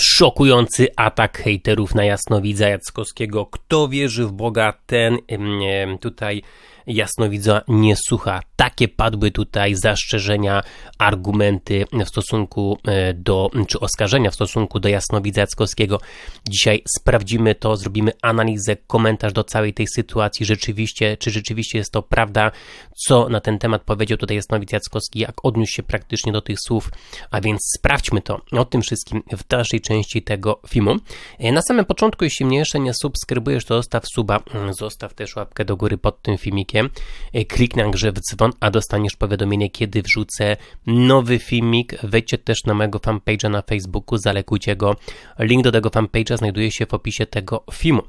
Szokujący atak hejterów na jasnowidza Jackowskiego. Kto wierzy w Boga, ten tutaj jasnowidza nie słucha. Takie padły tutaj zastrzeżenia, argumenty w stosunku e, do, czy oskarżenia w stosunku do jasnowidza Jackowskiego. Dzisiaj sprawdzimy to, zrobimy analizę, komentarz do całej tej sytuacji, rzeczywiście, czy rzeczywiście jest to prawda, co na ten temat powiedział tutaj jasnowidz Jackowski, jak odniósł się praktycznie do tych słów, a więc sprawdźmy to. O tym wszystkim w dalszej części tego filmu. E, na samym początku, jeśli mnie jeszcze nie subskrybujesz, to zostaw suba, mm, zostaw też łapkę do góry pod tym filmikiem, e, kliknij grze w dzwon, a dostaniesz powiadomienie, kiedy wrzucę nowy filmik. Wejdźcie też na mojego fanpage'a na Facebooku, zalekujcie go. Link do tego fanpage'a znajduje się w opisie tego filmu.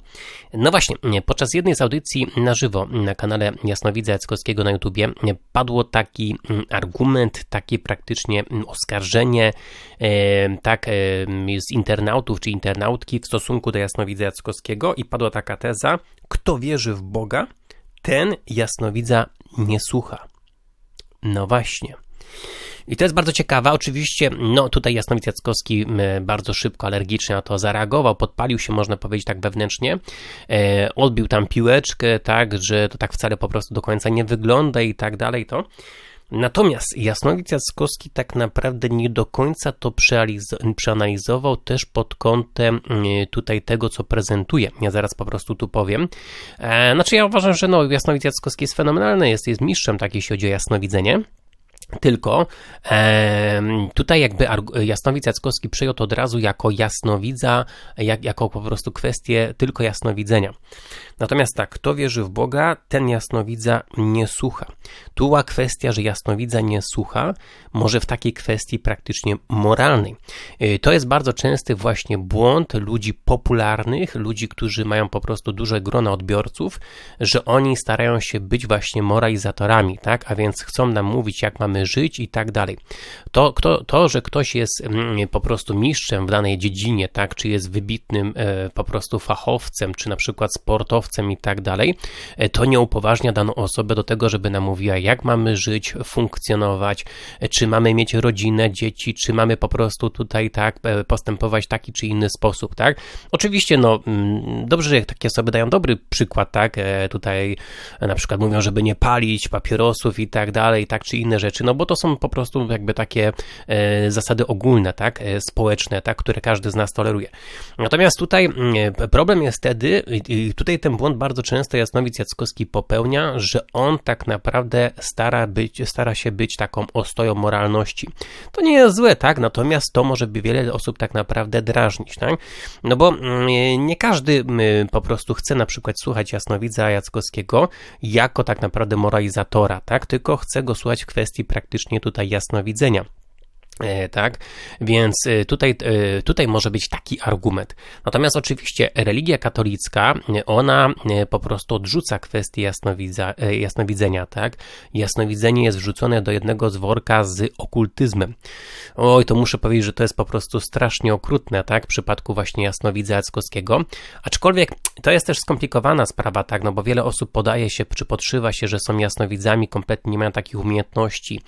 No właśnie, podczas jednej z audycji na żywo na kanale Jasnowidza Jackowskiego na YouTubie padło taki mm, argument, takie praktycznie mm, oskarżenie e, tak, e, z internautów czy internautki w stosunku do Jasnowidza Jackowskiego i padła taka teza, kto wierzy w Boga, ten jasnowidza nie słucha. No właśnie. I to jest bardzo ciekawe. Oczywiście, no tutaj Jasnowidz Jackowski bardzo szybko, alergicznie na to zareagował, podpalił się, można powiedzieć tak wewnętrznie, e, odbił tam piłeczkę, tak, że to tak wcale po prostu do końca nie wygląda i tak dalej to. Natomiast Jasnowidz Jackowski tak naprawdę nie do końca to przeanalizował też pod kątem mm, tutaj tego, co prezentuje. Ja zaraz po prostu tu powiem. E, znaczy ja uważam, że no, Jasnowidz Jackowski jest fenomenalny, jest, jest mistrzem, tak jeśli chodzi o jasnowidzenie. Tylko e, tutaj jakby Jasnowidz Jackowski przyjął to od razu jako jasnowidza, jak, jako po prostu kwestię tylko jasnowidzenia. Natomiast tak, kto wierzy w Boga, ten jasnowidza nie słucha. Tu była kwestia, że jasnowidza nie słucha, może w takiej kwestii praktycznie moralnej. E, to jest bardzo częsty właśnie błąd ludzi popularnych, ludzi, którzy mają po prostu duże grona odbiorców, że oni starają się być właśnie moralizatorami, tak? A więc chcą nam mówić, jak mamy żyć i tak dalej. To, to, to że ktoś jest mm, po prostu mistrzem w danej dziedzinie, tak? Czy jest wybitnym e, po prostu fachowcem, czy na przykład sportowcem, i tak dalej, e, to nie upoważnia daną osobę do tego, żeby nam mówiła, jak mamy żyć, funkcjonować, e, czy mamy mieć rodzinę, dzieci, czy mamy po prostu tutaj tak postępować taki czy inny sposób, tak? Oczywiście, no, mm, dobrze, że takie osoby dają dobry przykład, tak? Tutaj na przykład mówią, żeby nie palić papierosów i tak dalej, tak, czy inne rzeczy, no bo to są po prostu jakby takie zasady ogólne, tak? Społeczne, tak? Które każdy z nas toleruje. Natomiast tutaj mm, problem jest wtedy, i tutaj ten błąd bardzo często Jasnowic Jackowski popełnia, że on tak naprawdę stara, być, stara się być taką ostoją moralności. To nie jest złe, tak? Natomiast to może by wiele osób tak naprawdę drażnić, tak? No bo nie każdy po prostu chce na przykład słuchać Jasnowidza Jackowskiego jako tak naprawdę moralizatora, tak? Tylko chce go słuchać w kwestii praktycznie tutaj jasnowidzenia. E, tak, więc e, tutaj, e, tutaj może być taki argument. Natomiast oczywiście religia katolicka, ona po prostu odrzuca kwestię jasnowidza, jasnowidzenia, tak? Jasnowidzenie jest wrzucone do jednego z worka z okultyzmem. Oj, to muszę powiedzieć, że to jest po prostu strasznie okrutne, tak? W przypadku właśnie jasnowidza Jackowskiego. Aczkolwiek to jest też skomplikowana sprawa, tak? No bo wiele osób podaje się, czy podszywa się, że są jasnowidzami, kompletnie nie mają takich umiejętności,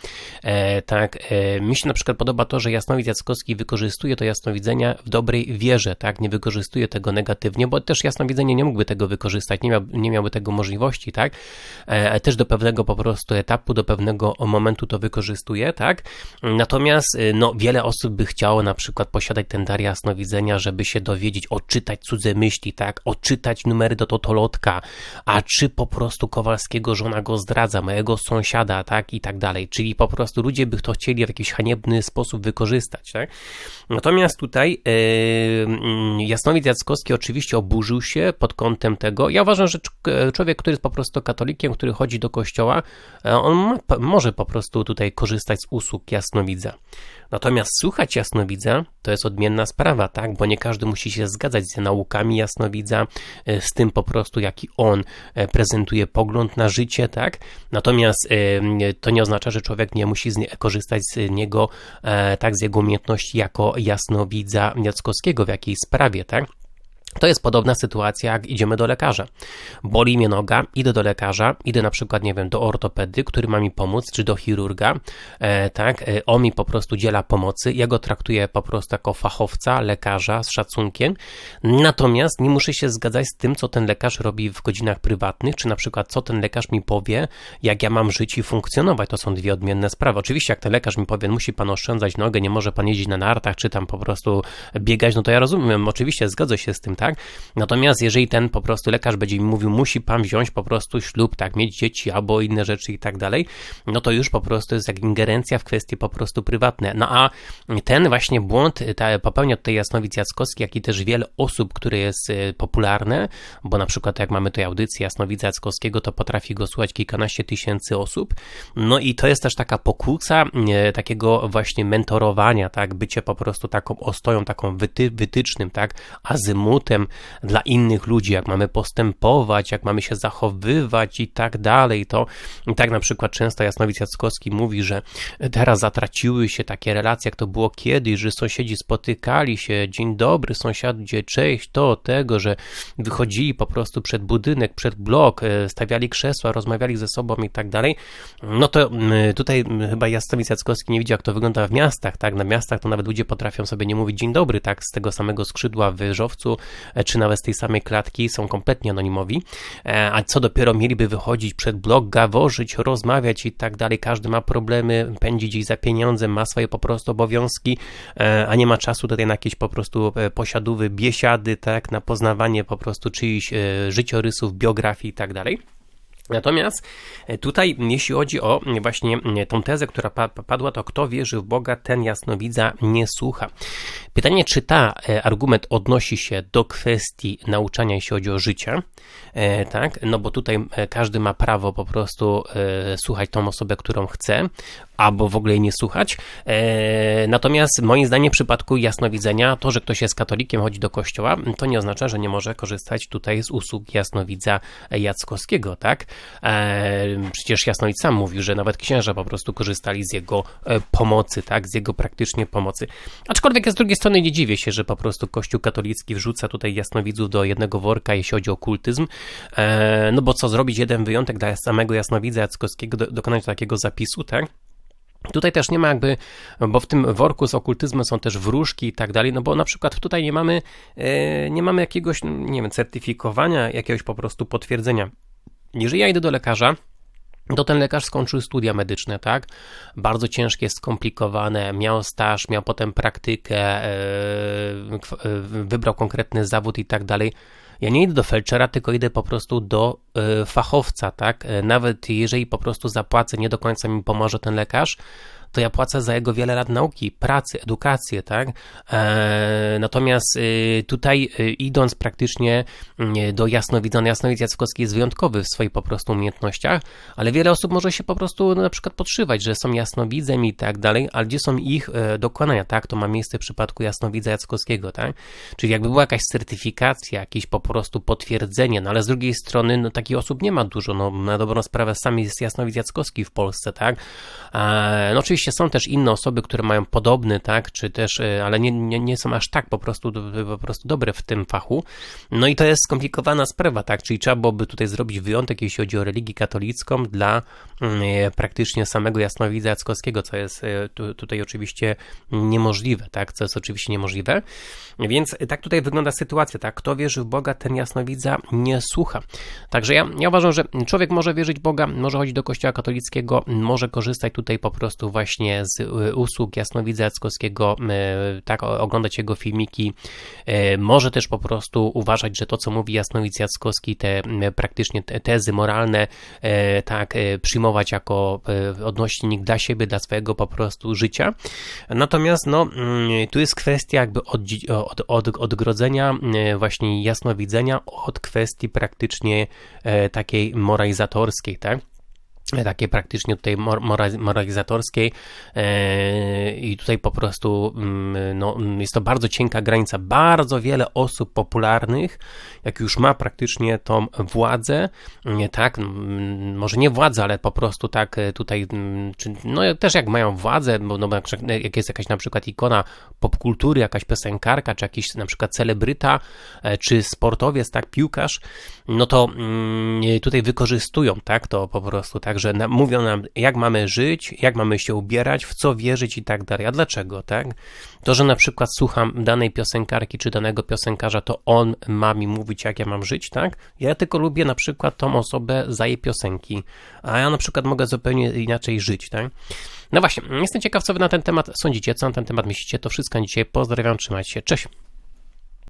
e, tak? E, mi się na przykład podoba to, że Jasnowidz Jackowski wykorzystuje to jasnowidzenia w dobrej wierze, tak? Nie wykorzystuje tego negatywnie, bo też jasnowidzenie nie mógłby tego wykorzystać, nie, miał, nie miałby tego możliwości, tak? E, też do pewnego po prostu etapu, do pewnego momentu to wykorzystuje, tak? Natomiast e, no, wiele osób by chciało na przykład posiadać ten dar jasnowidzenia, żeby się dowiedzieć, odczytać cudze myśli, tak? Odczytać numery do totolotka, a czy po prostu Kowalskiego żona go zdradza, mojego sąsiada, tak? I tak dalej. Czyli po prostu ludzie by to chcieli w jakiś haniebny sposób wykorzystać. Tak? Natomiast tutaj yy, Jasnowidz Jackowski oczywiście oburzył się pod kątem tego. Ja uważam, że człowiek, który jest po prostu katolikiem, który chodzi do kościoła, e, on ma, może po prostu tutaj korzystać z usług jasnowidza. Natomiast słuchać jasnowidza to jest odmienna sprawa, tak? Bo nie każdy musi się zgadzać z naukami jasnowidza, e, z tym po prostu, jaki on e, prezentuje pogląd na życie, tak? Natomiast to nie oznacza, że człowiek nie musi korzystać z niego, tak, z jego umiejętności jako jasnowidza Jackowskiego w jakiejś sprawie, tak? To jest podobna sytuacja, jak idziemy do lekarza. Boli mnie noga, idę do lekarza, idę na przykład, nie wiem, do ortopedy, który ma mi pomóc, czy do chirurga, e, tak, e, on mi po prostu dziela pomocy, ja go traktuję po prostu jako fachowca, lekarza z szacunkiem, natomiast nie muszę się zgadzać z tym, co ten lekarz robi w godzinach prywatnych, czy na przykład co ten lekarz mi powie, jak ja mam żyć i funkcjonować. To są dwie odmienne sprawy. Oczywiście, jak ten lekarz mi powie, musi pan oszczędzać nogę, nie może pan jeździć na nartach, czy tam po prostu biegać, no to ja rozumiem, oczywiście zgodzę się z tym, tak? Natomiast jeżeli ten po prostu lekarz będzie mi mówił, musi pan wziąć po prostu ślub, tak, mieć dzieci albo inne rzeczy i tak dalej, no to już po prostu jest jak ingerencja w kwestie po prostu prywatne. No a ten właśnie błąd ta, popełnia tutaj Jasnowic Jackowski, jak i też wiele osób, które jest y, popularne, bo na przykład jak mamy tutaj audycję Jasnowica Jackowskiego, to potrafi go słuchać kilkanaście tysięcy osób. No i to jest też taka pokusa y, takiego właśnie mentorowania, tak, bycie po prostu taką ostoją, taką wyty, wytycznym, tak, azymutem, dla innych ludzi, jak mamy postępować, jak mamy się zachowywać i tak dalej. To tak na przykład często Jasnowic Jackowski mówi, że teraz zatraciły się takie relacje, jak to było kiedyś, że sąsiedzi spotykali się, dzień dobry sąsiadzie, cześć, to, tego, że wychodzili po prostu przed budynek, przed blok, e, stawiali krzesła, rozmawiali ze sobą i tak dalej. No to tutaj chyba Jasnowic Jackowski nie widzi, jak to wygląda w miastach, tak? Na miastach to nawet ludzie potrafią sobie nie mówić dzień dobry, tak? Z tego samego skrzydła w Żowcu czy nawet z tej samej klatki, są kompletnie anonimowi, e, a co dopiero mieliby wychodzić przed blog, gaworzyć, rozmawiać i tak dalej, każdy ma problemy, pędzi gdzieś za pieniądzem, ma swoje po prostu obowiązki, e, a nie ma czasu tutaj na jakieś po prostu posiadówy, biesiady, tak, na poznawanie po prostu czyichś życiorysów, biografii i tak dalej. Natomiast e, tutaj, jeśli chodzi o właśnie e, tą tezę, która padła, to kto wierzy w Boga, ten jasnowidza nie słucha. Pytanie, czy ta e, argument odnosi się do kwestii nauczania, jeśli chodzi o życie, tak? No bo tutaj każdy ma prawo po prostu słuchać tą osobę, którą chce, albo w ogóle jej nie słuchać. Natomiast moim zdaniem w przypadku jasnowidzenia, to, że ktoś jest katolikiem, chodzi do kościoła, to nie oznacza, że nie może korzystać tutaj z usług jasnowidza Jackowskiego, tak? E, przecież Jasnowic sam mówił, że nawet księża po prostu korzystali z jego e, pomocy, tak, z jego praktycznie pomocy. Aczkolwiek z drugiej strony nie dziwię się, że po prostu Kościół katolicki wrzuca tutaj jasnowidzów do jednego worka, jeśli chodzi o okultyzm, e, no bo co zrobić jeden wyjątek dla samego jasnowidza Jackowskiego, do, dokonać takiego zapisu, tak? Tutaj też nie ma jakby, bo w tym worku z okultyzmem są też wróżki i tak dalej, no bo na przykład tutaj nie mamy, nie mamy jakiegoś, nie wiem, certyfikowania, jakiegoś po prostu potwierdzenia jeżeli ja idę do lekarza, to ten lekarz skończył studia medyczne, tak? Bardzo ciężkie, skomplikowane, miał staż, miał potem praktykę, e, e, wybrał konkretny zawód i tak dalej. Ja nie idę do felczera, tylko idę po prostu do e, fachowca, tak? Nawet jeżeli po prostu zapłacę, nie do końca mi pomoże ten lekarz, to ja płacę za jego wiele lat nauki, pracy, edukację, tak? E, natomiast y, tutaj y, idąc praktycznie y, do jasnowidza, no jasnowidz Jackowski jest wyjątkowy w swoich po prostu umiejętnościach, ale wiele osób może się po prostu no, na przykład podszywać, że są jasnowidzem i tak dalej, ale gdzie są ich e, dokonania, tak? To ma miejsce w przypadku jasnowidza Jackowskiego, tak? Czyli jakby była jakaś certyfikacja, jakieś po prostu potwierdzenie, no ale z drugiej strony no, takich osób nie ma dużo, no na dobrą sprawę sami jest jasnowidz Jackowski w Polsce, tak? E, no oczywiście Oczywiście są też inne osoby, które mają podobny, tak, czy też, e, ale nie, nie, nie są aż tak po prostu, po prostu dobre w tym fachu. No i to jest skomplikowana sprawa, tak, czyli trzeba byłoby tutaj zrobić wyjątek, jeśli chodzi o religię katolicką dla mm, e, praktycznie samego jasnowidza Jackowskiego, co jest e, tu, tutaj oczywiście niemożliwe, tak, co jest oczywiście niemożliwe. Więc tak tutaj wygląda sytuacja, tak, kto wierzy w Boga, ten jasnowidza nie słucha. Także ja, ja uważam, że człowiek może wierzyć Boga, może chodzić do kościoła katolickiego, może korzystać tutaj po prostu właśnie właśnie z y, usług Jasnowidza Jackowskiego, y, tak, oglądać jego filmiki. Y, może też po prostu uważać, że to, co mówi Jasnowidz Jackowski, te praktycznie tezy moralne, tak, przyjmować jako odnośnik dla siebie, dla swojego po prostu życia. Natomiast, no, mm, tu jest kwestia jakby od, od, od, odgrodzenia właśnie jasnowidzenia od kwestii praktycznie takiej moralizatorskiej, tak? Takiej praktycznie tutaj mor- mora- moralizatorskiej e, i tutaj po prostu mm, no, jest to bardzo cienka granica. Bardzo wiele osób popularnych, jak już ma praktycznie tą władzę, tak, może nie władzę, ale po prostu tak e, tutaj, no też jak mają władzę, bo no, jak jak jest jakaś na przykład ikona popkultury, jakaś piosenkarka, czy jakiś na przykład celebryta, e, czy sportowiec, tak, piłkarz, no to mm, tutaj wykorzystują, tak, to po prostu tak, że na, mówią nam, jak mamy żyć, jak mamy się ubierać, w co wierzyć i tak dalej. A dlaczego, tak? To, że na przykład słucham danej piosenkarki czy danego piosenkarza, to on ma mi mówić, jak ja mam żyć, tak? Ja tylko lubię na przykład tą osobę za jej piosenki, a ja na przykład mogę zupełnie inaczej żyć, tak? No właśnie, jestem ciekaw, co wy na ten temat sądzicie, co na ten temat myślicie. To wszystko na dzisiaj. Pozdrawiam, trzymajcie się, cześć!